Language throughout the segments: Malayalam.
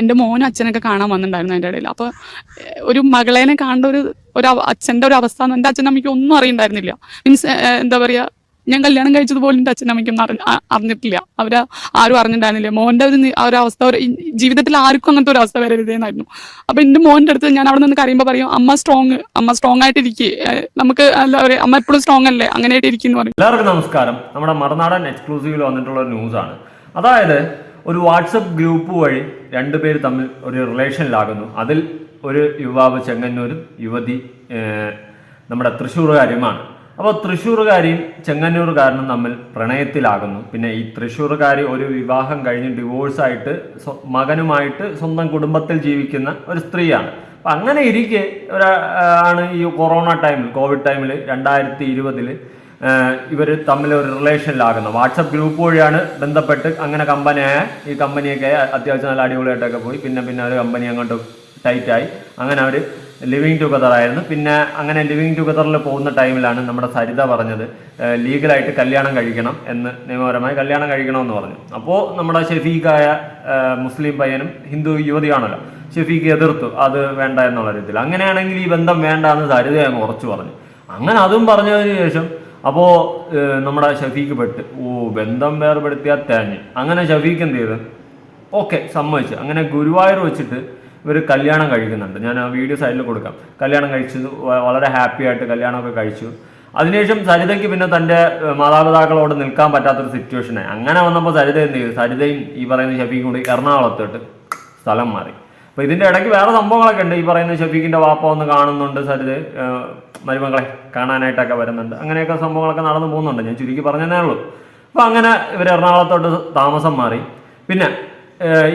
എന്റെ മോനും അച്ഛനൊക്കെ കാണാൻ വന്നിട്ടുണ്ടായിരുന്നു അതിന്റെ ഇടയിൽ. അപ്പോൾ ഒരു മകളേനെ കാണേണ്ട ഒരു ഒരു അച്ഛന്റെ ഒരു അവസ്ഥ എന്റെ അച്ഛനും അമ്മയ്ക്ക് ഒന്നും അറിയണ്ടായിരുന്നില്ല. മീൻസ് എന്താ പറയുക ഞാൻ കല്യാണം കഴിച്ചത് പോലും എന്റെ അച്ഛനും അമ്മയ്ക്കൊന്നും അറി അറിഞ്ഞിട്ടില്ല. അവർ ആരും അറിഞ്ഞിട്ടുണ്ടായിരുന്നില്ല. മോന്റെ ഒരു അവസ്ഥ ഒരു ജീവിതത്തിൽ ആർക്കും അങ്ങനത്തെ ഒരു അവസ്ഥ വരരുതെന്നായിരുന്നു. അപ്പോൾ എന്റെ മോന്റെ അടുത്ത് ഞാൻ അവിടെ നിന്ന് കരയുമ്പോൾ പറയും അമ്മ സ്ട്രോങ് അമ്മ സ്ട്രോങ് ആയിട്ടിരിക്കുക നമുക്ക് എന്താ പറയുക അമ്മ എപ്പോഴും സ്ട്രോങ് അല്ലേ? അങ്ങനെയായിട്ട് ഇരിക്കുന്നു പറയും. എല്ലാവർക്കും നമസ്കാരം. നമ്മുടെ മറുനാടൻ എക്സ്ക്ലൂസീവിൽ വന്നിട്ടുള്ള ഒരു ആണ്. അതായത് ഒരു വാട്സപ്പ് ഗ്രൂപ്പ് വഴി രണ്ടുപേർ തമ്മിൽ ഒരു റിലേഷനിലാകുന്നു. അതിൽ ഒരു യുവാവ് ചെങ്ങന്നൂരും യുവതി നമ്മുടെ തൃശ്ശൂർകാരിയുമാണ് അപ്പോൾ തൃശ്ശൂർകാരിയും ചെങ്ങന്നൂർകാരനും തമ്മിൽ പ്രണയത്തിലാകുന്നു. പിന്നെ ഈ തൃശ്ശൂർകാരി ഒരു വിവാഹം കഴിഞ്ഞ് ഡിവോഴ്സായിട്ട് മകനുമായിട്ട് സ്വന്തം കുടുംബത്തിൽ ജീവിക്കുന്ന ഒരു സ്ത്രീയാണ്. അപ്പം അങ്ങനെ ഇരിക്കെ ഒരു ആണ് ഈ കൊറോണ ടൈമിൽ കോവിഡ് ടൈമിൽ രണ്ടായിരത്തി ഇരുപതിൽ ഇവർ തമ്മിൽ ഒരു റിലേഷനിലാകുന്നത് വാട്സപ്പ് ഗ്രൂപ്പ് വഴിയാണ് ബന്ധപ്പെട്ട് അങ്ങനെ കമ്പനിയായ ഈ കമ്പനിയൊക്കെ അത്യാവശ്യം നല്ല അടിപൊളിയായിട്ടൊക്കെ പോയി. പിന്നെ പിന്നെ ഒരു കമ്പനി അങ്ങോട്ട് ടൈറ്റായി അങ്ങനെ അവർ ലിവിങ് ടുഗദർ ആയിരുന്നു. പിന്നെ അങ്ങനെ ലിവിങ് ടുഗദറിൽ പോകുന്ന ടൈമിലാണ് നമ്മുടെ സരിത പറഞ്ഞത് ലീഗലായിട്ട് കല്യാണം കഴിക്കണം എന്ന് നിയമപരമായി കല്യാണം കഴിക്കണമെന്ന് പറഞ്ഞു. അപ്പോൾ നമ്മുടെ ഷെഫീഖായ മുസ്ലിം പയ്യനും ഹിന്ദു യുവതിയാണല്ലോ. ഷെഫീഖ് എതിർത്തു അത് വേണ്ട എന്നുള്ള രീതിയിൽ. അങ്ങനെയാണെങ്കിൽ ഈ ബന്ധം വേണ്ട എന്ന് സരിത അങ്ങ് ഉറച്ചു പറഞ്ഞു. അങ്ങനെ അതും പറഞ്ഞതിന് ശേഷം അപ്പോൾ നമ്മുടെ ഷഫീഖ് പെട്ട്. ഓ ബന്ധം വേർപെടുത്തിയാൽ തേഞ്ഞ്. അങ്ങനെ ഷഫീഖ് എന്ത് ചെയ്ത്? ഓക്കെ സമ്മതിച്ചു. അങ്ങനെ ഗുരുവായൂർ വെച്ചിട്ട് ഇവർ കല്യാണം കഴിക്കുന്നുണ്ട്. ഞാൻ ആ വീഡിയോ സൈഡിൽ കൊടുക്കാം. കല്യാണം കഴിച്ചത് വളരെ ഹാപ്പി ആയിട്ട് കല്യാണമൊക്കെ കഴിച്ചു. അതിനുശേഷം സരിതയ്ക്ക് പിന്നെ തന്റെ മാതാപിതാക്കളോട് നിൽക്കാൻ പറ്റാത്തൊരു സിറ്റുവേഷനായി അങ്ങനെ വന്നപ്പോൾ സരിത എന്ത് ചെയ്തു? സരിതയും ഈ പറയുന്ന ഷഫീഖും കൂടി എറണാകുളത്തോട്ട് സ്ഥലം മാറി. അപ്പോൾ ഇതിന്റെ ഇടയ്ക്ക് വേറെ സംഭവങ്ങളൊക്കെ ഉണ്ട്. ഈ പറയുന്ന ഷഫീഖിന്റെ വാപ്പ ഒന്ന് കാണുന്നുണ്ട് സരിത്. മരുമകളെ കാണാനായിട്ടൊക്കെ വരുന്നുണ്ട്. അങ്ങനെയൊക്കെ സംഭവങ്ങളൊക്കെ നടന്നു പോകുന്നുണ്ട്. ഞാൻ ചുരുക്കി പറഞ്ഞതേ ഉള്ളൂ. അപ്പോൾ അങ്ങനെ ഇവർ എറണാകുളത്തോട്ട് താമസം മാറി. പിന്നെ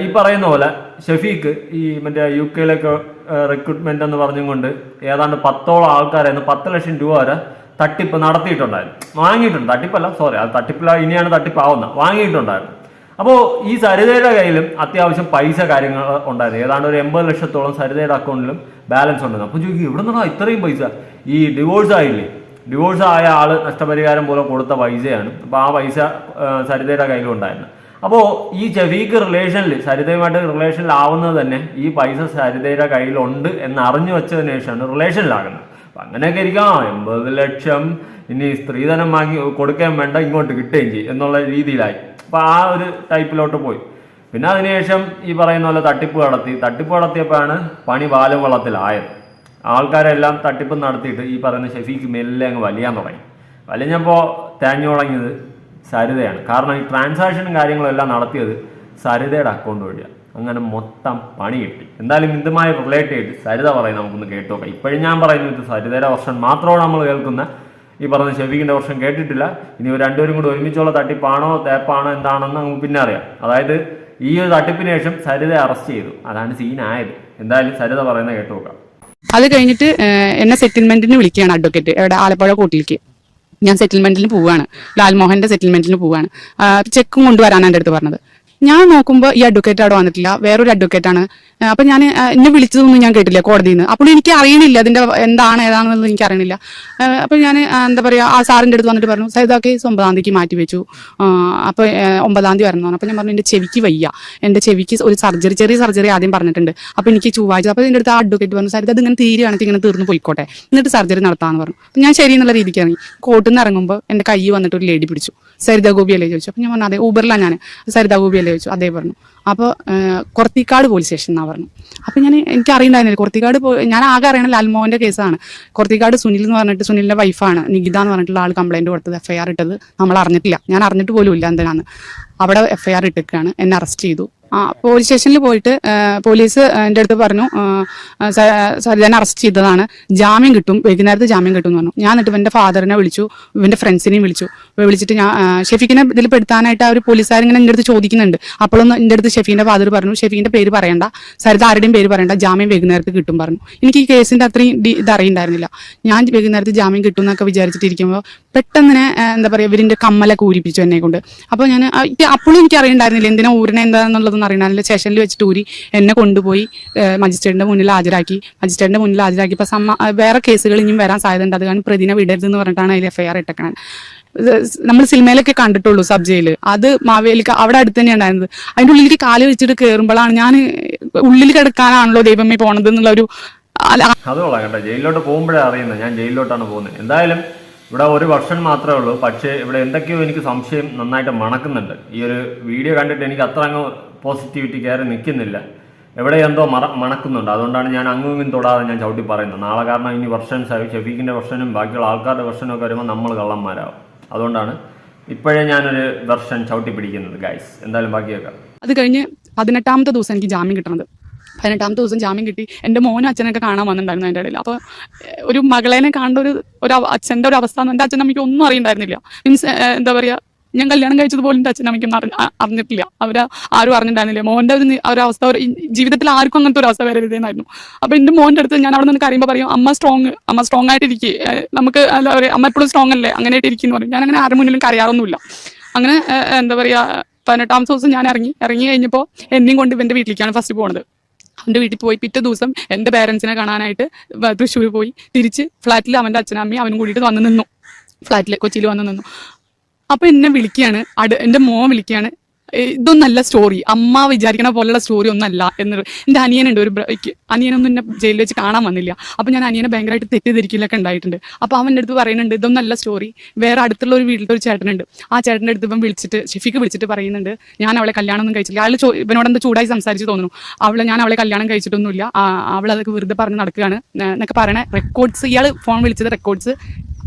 ഈ പറയുന്ന പോലെ ഷഫീഖ് ഈ മറ്റേ യു കെയിലൊക്കെ റിക്രൂട്ട്മെന്റ് എന്ന് പറഞ്ഞുകൊണ്ട് ഏതാണ്ട് പത്തോളം ആൾക്കാരെ പത്ത് ലക്ഷം രൂപ വരെ തട്ടിപ്പ് നടത്തിയിട്ടുണ്ടായിരുന്നു. വാങ്ങിയിട്ടുണ്ട്. തട്ടിപ്പല്ല സോറി അത് തട്ടിപ്പില്ല ഇനിയാണ് തട്ടിപ്പാവുന്നത്. വാങ്ങിയിട്ടുണ്ടായിരുന്നു. അപ്പോൾ ഈ സരിതയുടെ കയ്യിലും അത്യാവശ്യം പൈസ കാര്യങ്ങൾ ഉണ്ടായിരുന്നു. ഏതാണ്ട് ഒരു എൺപത് ലക്ഷത്തോളം സരിതയുടെ അക്കൗണ്ടിലും ബാലൻസ് ഉണ്ടായിരുന്നു അപ്പോൾ ചോദിക്കും ഇവിടെ നിന്നാണ് ഇത്രയും പൈസ? ഈ ഡിവോഴ്സ് ആയില്ലേ? ഡിവോഴ്സ് ആയ ആൾ നഷ്ടപരിഹാരം പോലെ കൊടുത്ത പൈസയാണ് അപ്പോൾ ആ പൈസ സരിതയുടെ കയ്യിലും ഉണ്ടായിരുന്നു. അപ്പോൾ ഈ ജവീക്ക് റിലേഷനിൽ സരിതയുമായിട്ട് റിലേഷനിലാവുന്നത് തന്നെ ഈ പൈസ സരിതയുടെ കയ്യിലുണ്ട് എന്ന് അറിഞ്ഞു വെച്ചതിന് ശേഷമാണ് റിലേഷനിലാകുന്നത് അപ്പം അങ്ങനെയൊക്കെ ഇരിക്കാം. എൺപത് ലക്ഷം ഇനി സ്ത്രീധനം വാങ്ങി കൊടുക്കാൻ വേണ്ട ഇങ്ങോട്ട് കിട്ടുകയും ചെയ്യും എന്നുള്ള രീതിയിലായി. അപ്പോൾ ആ ഒരു ടൈപ്പിലോട്ട് പോയി. പിന്നെ അതിനുശേഷം ഈ പറയുന്ന പോലെ തട്ടിപ്പ് നടത്തി. തട്ടിപ്പ് നടത്തിയപ്പോഴാണ് പണി ബാലവളത്തിലായത് ആൾക്കാരെല്ലാം തട്ടിപ്പ് നടത്തിയിട്ട് ഈ പറയുന്ന ഷെഫീക്ക് മെല്ലെ അങ്ങ് വലിയാൻ തുടങ്ങി. വലിഞ്ഞപ്പോൾ തേഞ്ഞു തുടങ്ങിയത് സരിതയാണ്. കാരണം ഈ ട്രാൻസാക്ഷനും കാര്യങ്ങളും എല്ലാം നടത്തിയത് സരിതയുടെ അക്കൗണ്ട് വഴിയാണ് അങ്ങനെ മൊത്തം പണി കിട്ടി. എന്തായാലും ഇതുമായി റിലേറ്റ് ചെയ്ത് സരിത പറയും നമുക്കൊന്ന് കേട്ടു നോക്കാം. ഇപ്പോഴും ഞാൻ പറയുന്നത് സരിതയുടെ വർഷം മാത്രമാണ് നമ്മൾ കേൾക്കുന്ന ഈ പറഞ്ഞ ഷെഫീഖിന്റെ വർഷം കേട്ടിട്ടില്ല. ഇനി ഇവർ രണ്ടുപേരും കൂടി ഒരുമിച്ചുള്ള തട്ടിപ്പാണോ തേപ്പാണോ എന്താണെന്ന് നമുക്ക് പിന്നെ അറിയാം. അതായത് ഈ ഒരു തട്ടിപ്പിന് ശേഷം സരിതയെ അറസ്റ്റ് ചെയ്തു. അതാണ് സീനായത്. എന്തായാലും സരിത പറയുന്നത് കേട്ടു നോക്കാം. അത് കഴിഞ്ഞിട്ട് എന്നെ സെറ്റിൽമെന്റിന് വിളിക്കുകയാണ് അഡ്വക്കേറ്റ് എവിടെ? ആലപ്പുഴ കൂട്ടിലേക്ക്. ഞാൻ സെറ്റിൽമെന്റിന് പോവുകയാണ്. ലാൽമോഹന്റെ സെറ്റിൽമെന്റിന് പോവുകയാണ്. ചെക്കും കൊണ്ടുവരാനാണ് എന്റെ അടുത്ത് പറഞ്ഞത്. ഞാൻ നോക്കുമ്പോൾ ഈ അഡ്വക്കേറ്റ് അവിടെ വന്നിട്ടില്ല. വേറൊരു അഡ്വക്കേറ്റ് ആണ് അപ്പൊ ഞാൻ എന്നെ വിളിച്ചതൊന്നും ഞാൻ കേട്ടില്ല കോടതിയിൽ നിന്ന് അപ്പോൾ എനിക്ക് അറിയണില്ല അതിന്റെ എന്താണ് ഏതാണെന്നുള്ളത് എനിക്ക് അറിയണില്ല. അപ്പൊ ഞാൻ എന്താ പറയാ ആ സാറിന്റെ അടുത്ത് വന്നിട്ട് പറഞ്ഞു സൈദാ കേസ് ഒമ്പതാം തീയതിക്ക് മാറ്റി വെച്ചു. അപ്പൊ ഒമ്പതാം തീയതി വരണം അപ്പൊ ഞാൻ പറഞ്ഞു എന്റെ ചെവിക്ക് വയ്യ. എന്റെ ചെവിക്ക് ഒരു സർജറി ചെറിയ സർജറി ആദ്യം പറഞ്ഞിട്ടുണ്ട്. അപ്പൊ എനിക്ക് ചൊവ്വാഴ്ച അപ്പൊ എന്റെ അടുത്ത് അഡ്വക്കേറ്റ് പറഞ്ഞു സാർ അത് ഇങ്ങനെ തീരുകയാണെങ്കിൽ ഇങ്ങനെ തീർന്നു പോയിക്കോട്ടെ. എന്നിട്ട് സർജറി നടത്താന്ന് പറഞ്ഞു. ഞാൻ ശരി എന്നുള്ള രീതിക്ക് ഇറങ്ങി. കോട്ടിൽ നിന്ന് ഇറങ്ങുമ്പോൾ എന്റെ കൈ വന്നിട്ട് ഒരു ലേഡി പിടിച്ചു. സരിത ഗോപി അല്ലേ ചോദിച്ചു. അപ്പൊ ഞാൻ പറഞ്ഞു അതെ ഊബറിലാണ് ഞാൻ സരിത ഗോപി അല്ലേ ചോദിച്ചു. അതേ പറഞ്ഞു. അപ്പോൾ കൊർത്തിക്കാട് പോലീസ് സ്റ്റേഷൻ എന്നാ പറഞ്ഞു. അപ്പോൾ ഞാൻ എനിക്ക് അറിയണ്ടായിരുന്നില്ല കൊർത്തിക്കാട് ഞാൻ ആകെ അറിയണ ലാൽമോഹന്റെ കേസാണ്. കൊർത്തിക്കാട് സുനിൽ എന്ന് പറഞ്ഞിട്ട് സുനിലിന്റെ വൈഫാണ് നികിത എന്ന് പറഞ്ഞിട്ടുള്ള ആൾ കംപ്ലൈന്റ് കൊടുത്തത് എഫ്ഐആർ ഇട്ടത്. നമ്മൾ അറിഞ്ഞിട്ടില്ല ഞാൻ അറിഞ്ഞിട്ട് പോലും ഇല്ല എന്തിനാണ് അവിടെ എഫ്ഐആർ ഇട്ടിരിക്കുകയാണ് എന്നെ അറസ്റ്റ് ചെയ്തു. ആ പോലീസ് സ്റ്റേഷനിൽ പോയിട്ട് പോലീസ് എന്റെ അടുത്ത് പറഞ്ഞു സരിതാനെ അറസ്റ്റ് ചെയ്തതാണ്. ജാമ്യം കിട്ടും വൈകുന്നേരത്ത് ജാമ്യം കിട്ടും എന്ന് പറഞ്ഞു. ഞാൻ എന്നിട്ട് എന്റെ ഫാദറിനെ വിളിച്ചു ഇവന്റെ ഫ്രണ്ട്സിനെയും വിളിച്ചു. വിളിച്ചിട്ട് ഞാൻ ഷെഫീഖിനെ ഇതിൽ പെടുത്താനായിട്ട് ആ ഒരു പോലീസുകാരിങ്ങനെ എന്റെ അടുത്ത് ചോദിക്കുന്നുണ്ട്. അപ്പോഴൊന്നും എന്റെ അടുത്ത് ഷെഫീന്റെ ഫാദർ പറഞ്ഞു ഷെഫീന്റെ പേര് പറയണ്ട. സരിത ആരുടെയും പേര് പറയണ്ട. ജാമ്യം വൈകുന്നേരത്ത് കിട്ടും പറഞ്ഞു. എനിക്ക് ഈ കേസിന്റെ അത്രയും ഇതറിയുണ്ടായിരുന്നില്ല ഞാൻ വൈകുന്നേരത്ത് ജാമ്യം കിട്ടും എന്നൊക്കെ വിചാരിച്ചിട്ടിരിക്കുമ്പോൾ പെട്ടെന്ന് എന്താ പറയുക ഇവരിന്റെ കമ്മലൊക്കെ ഊരിപ്പിച്ചു എന്നെ കൊണ്ട്. അപ്പോൾ ഞാൻ അപ്പോഴും എനിക്ക് അറിയണ്ടായിരുന്നില്ല എന്തിനാ ഊരണ എന്താണെന്നുള്ളതൊന്നും അറിയണ്ടായിരുന്നില്ല സ്റ്റേഷനിൽ വെച്ചിട്ട് ഊരി എന്നെ കൊണ്ടുപോയി മജിസ്ട്രേറ്റിന്റെ മുന്നിൽ ഹാജരാക്കി. മജിസ്ട്രേറ്റിന്റെ മുന്നിൽ ഹാജരാക്കിയപ്പോൾ സമ്മ വേറെ കേസുകൾ ഇനിയും വരാൻ സാധ്യതയുണ്ട്. അത് കാരണം പ്രതിനെ വിടരുതെന്ന് പറഞ്ഞിട്ടാണ് അതിൽ എഫ്ഐആർ ഇട്ടേക്കണത്. നമ്മൾ സിനിമയിലൊക്കെ കണ്ടിട്ടുള്ളൂ സബ് ജയിൽ. അത് മാവേലിക്ക അവിടെ അടുത്ത് തന്നെ ഉണ്ടായിരുന്നത്. അതിന്റെ ഉള്ളിലേക്ക് കാൽ വെച്ചിട്ട് കയറുമ്പോഴാണ് ഞാൻ ഉള്ളിൽ കിടക്കാനാണല്ലോ ദൈവമേ പോണത് എന്നുള്ള ഒരു അത് കൊള്ളാം ജയിലിലോട്ട് പോകുമ്പോഴേ അറിയുന്നത്. ഞാൻ ജയിലിലോട്ടാണ് പോകുന്നത്. എന്തായാലും ഇവിടെ ഒരു വർഷം മാത്രമേ ഉള്ളൂ. പക്ഷേ ഇവിടെ എന്തൊക്കെയോ എനിക്ക് സംശയം നന്നായിട്ട് മണക്കുന്നുണ്ട്. ഈ ഒരു വീഡിയോ കണ്ടിട്ട് എനിക്ക് അത്ര അങ്ങ് പോസിറ്റിവിറ്റി കയറി നിൽക്കുന്നില്ല. എവിടെ എന്തോ മറ മണക്കുന്നുണ്ട്. അതുകൊണ്ടാണ് ഞാൻ അങ്ങും ഇങ്ങും തൊടാതെ ഞാൻ ചവിട്ടി പറയുന്നത്. നാളെ കാരണം ഇനി വെർഷൻസ് ആയി ഷെഫീഖിന്റെ വെർഷനും ബാക്കിയുള്ള ആൾക്കാരുടെ വെർഷനും ഒക്കെ വരുമ്പോൾ നമ്മൾ കള്ളന്മാരാവും. അതുകൊണ്ടാണ് ഇപ്പോഴേ ഞാനൊരു വെർഷൻ ചവിട്ടി പിടിക്കുന്നത് ഗൈസ് എന്തായാലും ബാക്കിയൊക്കെ. അത് കഴിഞ്ഞ് പതിനെട്ടാമത്തെ ദിവസം എനിക്ക് ജാമ്യം കിട്ടണത്. പതിനെട്ടാമത്തെ ദിവസം ജാമ്യം കിട്ടി. എന്റെ മോനും അച്ഛനൊക്കെ കാണാൻ വന്നിട്ടുണ്ടായിരുന്നു അതിന്റെ ഇടയിൽ. അപ്പോൾ ഒരു മകളേനെ കാണേണ്ട ഒരു ഒരു അച്ഛന്റെ ഒരു അവസ്ഥ എന്റെ അച്ഛൻ അമ്മയ്ക്ക് ഒന്നും അറിയണ്ടായിരുന്നില്ല. മീൻസ് എന്താ പറയുക ഞാൻ കല്യാണം കഴിച്ചത് പോലും എന്റെ അച്ഛൻ അമ്മയ്ക്കൊന്നും അറിഞ്ഞ അറിഞ്ഞിട്ടില്ല. അവർ ആരും അറിഞ്ഞിട്ടുണ്ടായിരുന്നില്ല. മോന്റെ ഒരു അവസ്ഥ ജീവിതത്തിൽ ആർക്കും അങ്ങനത്തെ ഒരു അവസ്ഥ വരരുതെന്നായിരുന്നു അപ്പോൾ എന്റെ മോന്റെ അടുത്ത് ഞാൻ അവിടെ നിന്ന് കറിയുമ്പോൾ പറയും അമ്മ സ്ട്രോങ് അമ്മ സ്ട്രോങ് ആയിട്ടിരിക്കുക നമുക്ക് എന്താ പറയുക അമ്മ എപ്പോഴും സ്ട്രോങ് അല്ലേ? അങ്ങനെ ആയിട്ട് ഇരിക്കുന്നു പറയും. ഞാൻ അങ്ങനെ ആരും മുന്നിലും കരയാറൊന്നുമില്ല. അങ്ങനെ എന്താ പറയുക പതിനെട്ടാമത്തെ ദിവസം ഞാൻ ഇറങ്ങി. ഇറങ്ങി കഴിഞ്ഞപ്പോൾ എന്നെയും കൊണ്ട് ഇവന്റെ വീട്ടിലേക്കാണ് ഫസ്റ്റ് പോകുന്നത് അവന്റെ വീട്ടിൽ പോയി പിറ്റേ ദിവസം എന്റെ പേരൻസിനെ കാണാനായിട്ട് തൃശ്ശൂർ പോയി. തിരിച്ച് ഫ്ലാറ്റിൽ അവന്റെ അച്ഛനമ്മയും അവനും കൂടിയിട്ട് വന്ന് നിന്നു. ഫ്ലാറ്റിൽ കൊച്ചിയിൽ വന്ന് നിന്നു. അപ്പോൾ എന്നെ വിളിക്കുകയാണ്. അട് എന്റെ മോൻ വിളിക്കുകയാണ്. "ഏ, ഇതൊന്നല്ല സ്റ്റോറി അമ്മ വിചാരിക്കണ പോലുള്ള സ്റ്റോറി ഒന്നല്ല എന്ന് എന്റെ അനിയനുണ്ട് ഒരു അനിയനൊന്നും എന്നെ ജയിലിൽ വെച്ച് കാണാൻ വന്നില്ല. അപ്പോൾ ഞാൻ അനിയനെ ഭയങ്കരമായിട്ട് തെറ്റിദ്ധരിക്കലൊക്കെ ഉണ്ടായിട്ടുണ്ട്. അപ്പോൾ അവന്റെ അടുത്ത് പറയുന്നുണ്ട് ഇതൊന്നല്ല സ്റ്റോറി വേറെ അടുത്തുള്ള ഒരു വീട്ടിലത്തെ ഒരു ചേട്ടനുണ്ട്. ആ ചേട്ടന്റെ അടുത്ത് ഇപ്പം വിളിച്ചിട്ട് ഷെഫിക്ക് വിളിച്ചിട്ട് പറയുന്നുണ്ട് ഞാൻ അവളെ കല്യാണം ഒന്നും കഴിച്ചില്ല. അയാൾ ഇവനോട് എന്താ ചൂടായി സംസാരിച്ച് തോന്നുന്നു. അവളെ ഞാൻ അവളെ കല്യാണം കഴിച്ചിട്ടൊന്നുമില്ല. അവളതൊക്കെ അതൊക്കെ വെറുതെ പറഞ്ഞ് നടക്കുകയാണ്. എന്നൊക്കെ പറയണ റെക്കോർഡ്സ് ഇയാൾ ഫോൺ വിളിച്ചത് റെക്കോർഡ്സ്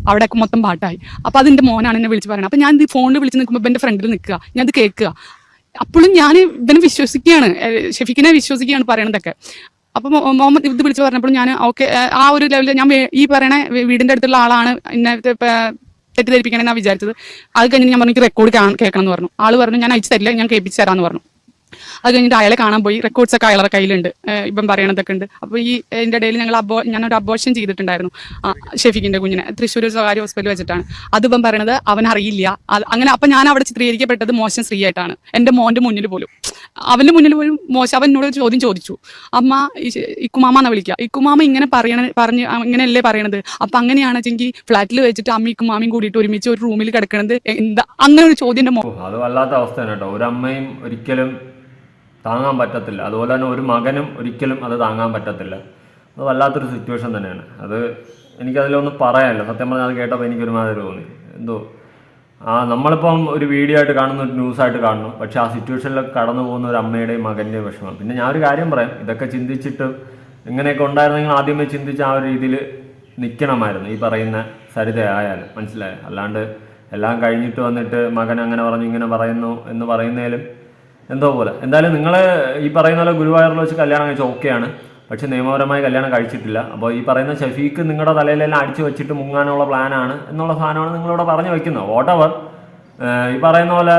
അവിടെയൊക്കെ മൊത്തം പാട്ടായി. അപ്പോൾ അതിന്റെ മോനാണ് എന്നെ വിളിച്ച് പറയുന്നത് അപ്പോൾ ഞാൻ ഇത് ഫോണിൽ വിളിച്ച് നിൽക്കുമ്പോൾ എന്റെ ഫ്രണ്ടിൽ നിൽക്കുക ഞാൻ ഇത് കേൾക്കുക അപ്പോഴും ഞാൻ ഇവനെ വിശ്വസിക്കുകയാണ് ഷെഫിക്കിനെ വിശ്വസിക്കുകയാണ് പറയണതൊക്കെ. അപ്പോൾ മുഹമ്മദ് ഇത് വിളിച്ച് പറഞ്ഞപ്പോൾ ഞാൻ ഓക്കെ ആ ഒരു ലെവലിൽ ഞാൻ ഈ പറയണ വീടിന്റെ അടുത്തുള്ള ആളാണ് എന്നെ തെറ്റിദ്ധരിപ്പിക്കണമെന്നാണ് വിചാരിച്ചത്. അത് കഴിഞ്ഞ് ഞാൻ പറഞ്ഞു റെക്കോർഡ് കേൾക്കണം എന്ന് പറഞ്ഞു. ആൾ പറഞ്ഞു ഞാൻ അയച്ചു തരില്ല ഞാൻ കേൾപ്പിച്ച് തരാമെന്ന് പറഞ്ഞു. അത് കഴിഞ്ഞിട്ട് അയാളെ കാണാൻ പോയി. റെക്കോർഡ്സ് ഒക്കെ അയാളുടെ കയ്യിലുണ്ട്. ഇപ്പം പറയണതൊക്കെ ഉണ്ട്. അപ്പോൾ ഈ എന്റെ ഇടയിൽ ഞങ്ങൾ അബോ ഞാനൊരു അബോർഷൻ ചെയ്തിട്ടുണ്ടായിരുന്നു. ഷെഫിക്കിന്റെ കുഞ്ഞിനെ. തൃശ്ശൂർ സ്വകാര്യ ഹോസ്പിറ്റലിൽ വെച്ചിട്ടാണ്. അതിപ്പം പറയണത് അവൻ അറിയില്ല അങ്ങനെ അപ്പം ഞാൻ അവിടെ ചിത്രീകരിക്കപ്പെട്ടത് മോശം സ്ത്രീ ആയിട്ടാണ് എന്റെ മോന്റെ മുന്നിൽ പോലും. അവന്റെ മുന്നിൽ പോലും മോശം അവൻ ചോദ്യം ചോദിച്ചു. അമ്മ ഇക്കുമാമ എന്നാ വിളിക്കുക ഇക്കുമാമ ഇങ്ങനെ പറയണ പറഞ്ഞ് ഇങ്ങനെയല്ലേ പറയണത്? അപ്പം അങ്ങനെയാണെച്ചെങ്കിൽ ഫ്ലാറ്റിൽ വെച്ചിട്ട് അമ്മ ഇക്കുമാമയും കൂടിയിട്ട് ഒരുമിച്ച് ഒരു റൂമിൽ കിടക്കണത് എന്താ? അങ്ങനെ ഒരു ചോദ്യം അത് വല്ലാത്ത അവസ്ഥയാണ് കേട്ടോ. ഒരു അമ്മയും ഒരിക്കലും താങ്ങാൻ പറ്റത്തില്ല. അതുപോലെ തന്നെ ഒരു മകനും ഒരിക്കലും അത് താങ്ങാൻ പറ്റത്തില്ല. അത് വല്ലാത്തൊരു സിറ്റുവേഷൻ തന്നെയാണ്. അത് എനിക്കതിലൊന്നും പറയാനില്ല. സത്യം പറഞ്ഞാൽ അത് കേട്ടപ്പോൾ എനിക്കൊരുമാതിരി തോന്നി. എന്തോ? ആ നമ്മളിപ്പം ഒരു വീഡിയോ ആയിട്ട് കാണുന്ന ഒരു ന്യൂസായിട്ട് കാണുന്നു. പക്ഷെ ആ സിറ്റുവേഷനിലൊക്കെ കടന്നു പോകുന്ന ഒരു അമ്മയുടെയും മകന്റെയും വിഷമം. പിന്നെ ഞാൻ ഒരു കാര്യം പറയാം. ഇതൊക്കെ ചിന്തിച്ചിട്ട് ഇങ്ങനെയൊക്കെ ഉണ്ടായിരുന്നെങ്കിൽ ആദ്യമേ ചിന്തിച്ച് ആ ഒരു രീതിയിൽ നിൽക്കണമായിരുന്നു ഈ പറയുന്ന സരിത ആയാലും മനസ്സിലായോ? അല്ലാണ്ട് എല്ലാം കഴിഞ്ഞിട്ട് വന്നിട്ട് മകൻ അങ്ങനെ പറഞ്ഞു ഇങ്ങനെ പറയുന്നു എന്ന് പറയുന്നതിലും എന്തോ പോലെ. എന്തായാലും നിങ്ങൾ ഈ പറയുന്ന പോലെ ഗുരുവായൂരിൽ വെച്ച് കല്യാണം കഴിച്ച ഓക്കെയാണ്. പക്ഷെ നിയമപരമായി കല്യാണം കഴിച്ചിട്ടില്ല. അപ്പോൾ ഈ പറയുന്ന ഷഫീക്ക് നിങ്ങളുടെ തലയിലെല്ലാം അടിച്ചു വെച്ചിട്ട് മുങ്ങാനുള്ള പ്ലാനാണ് എന്നുള്ള സാധനമാണ് നിങ്ങളിവിടെ പറഞ്ഞു വെക്കുന്നത്. വോട്ടവർ ഈ പറയുന്ന പോലെ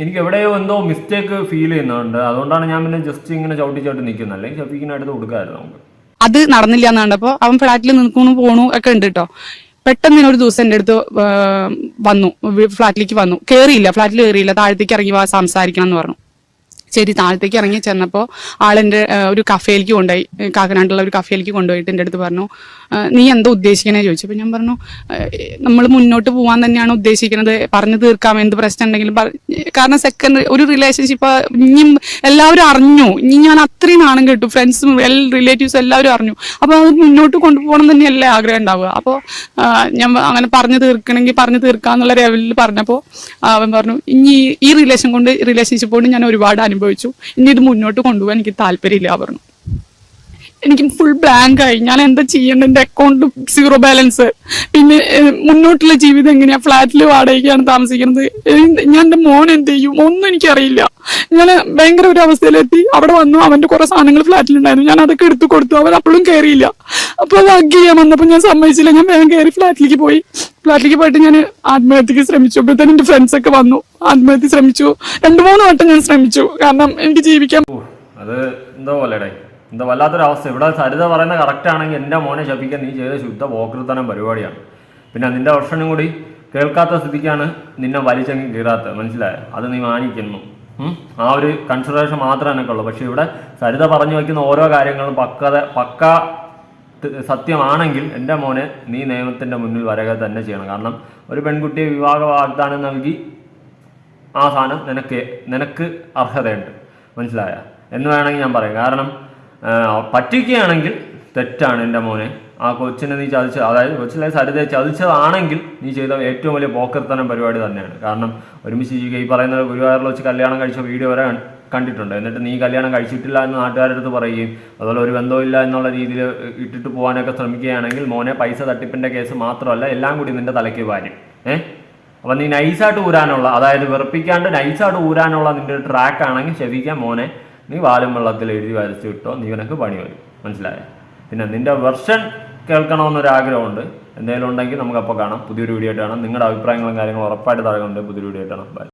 എനിക്ക് എവിടെയോ എന്തോ മിസ്റ്റേക്ക് ഫീൽ ചെയ്യുന്നുണ്ട്. അതുകൊണ്ടാണ് ഞാൻ പിന്നെ ജസ്റ്റ് ഇങ്ങനെ ചവിട്ടി ചവിട്ടി നിൽക്കുന്നത്. അല്ലെങ്കിൽ ഷഫീക്കിന് അടുത്ത് കൊടുക്കാമായിരുന്നു നമുക്ക്. അത് നടന്നില്ല എന്ന് കണ്ടപ്പോൾ അവൻ ഫ്ലാറ്റിൽ നിൽക്കണു പോണു ഒക്കെ ഉണ്ട് കേട്ടോ. പെട്ടെന്ന് ഒരു ദിവസം എന്റെ അടുത്ത് വന്നു ഫ്ലാറ്റിലേക്ക് വന്നു. കയറിയില്ല ഫ്ലാറ്റിൽ കയറിയില്ല താഴത്തേക്ക് ഇറങ്ങി വാ സംസാരിക്കണം എന്ന് പറഞ്ഞു. ശരി താഴത്തേക്ക് ഇറങ്ങി ചെന്നപ്പോൾ ആളെന്റെ ഒരു കഫേയിലേക്ക് കൊണ്ടുപോയി കാക്കനാട്ടിലുള്ള ഒരു കഫേയിലേക്ക് കൊണ്ടുപോയിട്ട് എന്റെ അടുത്ത് പറഞ്ഞു നീ എന്താ ഉദ്ദേശിക്കണേ ചോദിച്ചു. അപ്പോൾ ഞാൻ പറഞ്ഞു നമ്മൾ മുന്നോട്ട് പോകാൻ തന്നെയാണ് ഉദ്ദേശിക്കുന്നത് പറഞ്ഞു തീർക്കാം എന്ത് പ്രശ്നം ഉണ്ടെങ്കിലും കാരണം സെക്കൻഡ് ഒരു റിലേഷൻഷിപ്പ് ഇനിയും എല്ലാവരും അറിഞ്ഞു. ഇനി ഞാൻ അത്രയും നാണം കേട്ടു. ഫ്രണ്ട്സും എൽ റിലേറ്റീവ്സ് എല്ലാവരും അറിഞ്ഞു. അപ്പോൾ അത് മുന്നോട്ട് കൊണ്ടുപോകണം തന്നെയല്ലേ ആഗ്രഹം ഉണ്ടാവുക. അപ്പോൾ ഞാൻ അങ്ങനെ പറഞ്ഞു തീർക്കണമെങ്കിൽ പറഞ്ഞു തീർക്കാന്നുള്ള ലെവലിൽ പറഞ്ഞപ്പോൾ അവൻ പറഞ്ഞു ഇനി ഈ റിലേഷൻ കൊണ്ട് റിലേഷൻഷിപ്പ് കൊണ്ട് ഞാൻ ഒരുപാട് അനുഭവിച്ചു ഇനി ഇത് മുന്നോട്ട് കൊണ്ടുപോകാൻ എനിക്ക് താല്പര്യമില്ല പറഞ്ഞു. എനിക്ക് ഫുൾ ബ്ലാങ്ക് ആയി. ഞാൻ എന്താ ചെയ്യേണ്ടത് എന്റെ അക്കൗണ്ട് സീറോ ബാലൻസ് പിന്നെ മുന്നോട്ടുള്ള ജീവിതം എങ്ങനെയാ? ഫ്ലാറ്റിൽ വാടകയ്ക്കാണ് താമസിക്കുന്നത്. ഞാൻ എന്റെ മോൻ എന്ത് ചെയ്യും? ഒന്നും എനിക്കറിയില്ല. ഞാൻ ഭയങ്കര ഒരു അവസ്ഥയിലെത്തി. അവിടെ വന്നു അവന്റെ കുറെ സാധനങ്ങൾ ഫ്ലാറ്റിൽ ഉണ്ടായിരുന്നു ഞാൻ അതൊക്കെ എടുത്തു കൊടുത്തു. അവൻ അപ്പോഴും കയറിയില്ല അപ്പൊ അത് ഹഗ് ചെയ്യാൻ വന്നപ്പോൾ ഞാൻ സമ്മതിച്ചില്ല. ഞാൻ വേഗം കയറി ഫ്ലാറ്റിലേക്ക് പോയി. ഫ്ലാറ്റിലേക്ക് പോയിട്ട് ഞാൻ ആത്മഹത്യക്ക് ശ്രമിച്ചു. അപ്പോഴത്തേനും എന്റെ ഫ്രണ്ട്സ് ഒക്കെ വന്നു. ആത്മഹത്യ ശ്രമിച്ചു. രണ്ടു മൂന്ന് വട്ടം ഞാൻ ശ്രമിച്ചു. കാരണം എനിക്ക് ജീവിക്കാൻ അത് എന്തോ പോലെടേ. എന്താ വല്ലാത്തൊരവസ്ഥ ഇവിടെ സരിത പറയുന്ന കറക്റ്റ് ആണെങ്കിൽ എന്റെ മോനെ ശപിക്കാൻ നീ ചെയ്ത ശുദ്ധ പോക്കൃത്തനം പരിപാടിയാണ്. പിന്നെ നിന്റെ വർഷനും കൂടി കേൾക്കാത്ത സ്ഥിതിക്കാണ് നിന്നെ വലിച്ചെങ്കിൽ കീറാത്തത്. മനസ്സിലായോ? അത് നീ മാനിക്കുന്നു? ആ ഒരു കൺസിഡറേഷൻ മാത്രമേ എനിക്കുള്ളൂ. പക്ഷെ ഇവിടെ സരിത പറഞ്ഞു വയ്ക്കുന്ന ഓരോ കാര്യങ്ങളും പക്കത പക്ക സത്യമാണെങ്കിൽ എന്റെ മോനെ നീ നിയമത്തിന്റെ മുന്നിൽ വരക തന്നെ ചെയ്യണം. കാരണം ഒരു പെൺകുട്ടിയെ വിവാഹ വാഗ്ദാനം നൽകി ആ സാധനം നിനക്ക് നിനക്ക് അർഹതയുണ്ട്. മനസ്സിലായ? എന്ന് വേണമെങ്കിൽ ഞാൻ പറയും. കാരണം പറ്റിക്കുകയാണെങ്കിൽ തെറ്റാണ് എന്റെ മോനെ. ആ കൊച്ചിനെ നീ ചതിച്ച അതായത് കൊച്ചിലെ സരിതയെ ചതിച്ചതാണെങ്കിൽ നീ ചെയ്ത ഏറ്റവും വലിയ പോക്കർത്തനം പരിപാടി തന്നെയാണ്. കാരണം ഒരുമിച്ച് ഈ പറയുന്ന ഗുരുവായൂരിൽ വെച്ച് കല്യാണം കഴിച്ച വീഡിയോ വരെ കണ്ടിട്ടുണ്ട്. എന്നിട്ട് നീ കല്യാണം കഴിച്ചിട്ടില്ല എന്ന് നാട്ടുകാരുടെ അടുത്ത് പറയുകയും അതുപോലെ ഒരു ബന്ധമില്ല എന്നുള്ള രീതിയിൽ ഇട്ടിട്ട് പോകാനൊക്കെ ശ്രമിക്കുകയാണെങ്കിൽ മോനെ പൈസ തട്ടിപ്പിന്റെ കേസ് മാത്രമല്ല എല്ലാം കൂടി നിന്റെ തലയ്ക്ക് വാരും. ഏഹ് അപ്പം നീ നൈസായിട്ട് ഊരാനുള്ള അതായത് വെറുപ്പിക്കാണ്ട് നൈസായിട്ട് ഊരാനുള്ള നിന്റെ ഒരു ട്രാക്ക് ആണെങ്കിൽ ക്ഷമിക്കാം മോനെ. നീ വാലും വെള്ളത്തിൽ എഴുതി വരച്ച് കിട്ടോ നീ നിനക്ക് പണി വരും. മനസ്സിലായോ? പിന്നെ നിന്റെ വെർഷൻ കേൾക്കണമെന്നൊരാഗ്രഹമുണ്ട്. എന്തെങ്കിലും ഉണ്ടെങ്കിൽ നമുക്കപ്പോൾ കാണാം. പുതിയൊരു വീഡിയോ ആയിട്ട് കാണാം. നിങ്ങളുടെ അഭിപ്രായങ്ങളും കാര്യങ്ങളും ഉറപ്പായിട്ട് താഴെ പുതിയൊരു വീഡിയോ ആയിട്ടാണ് ബൈ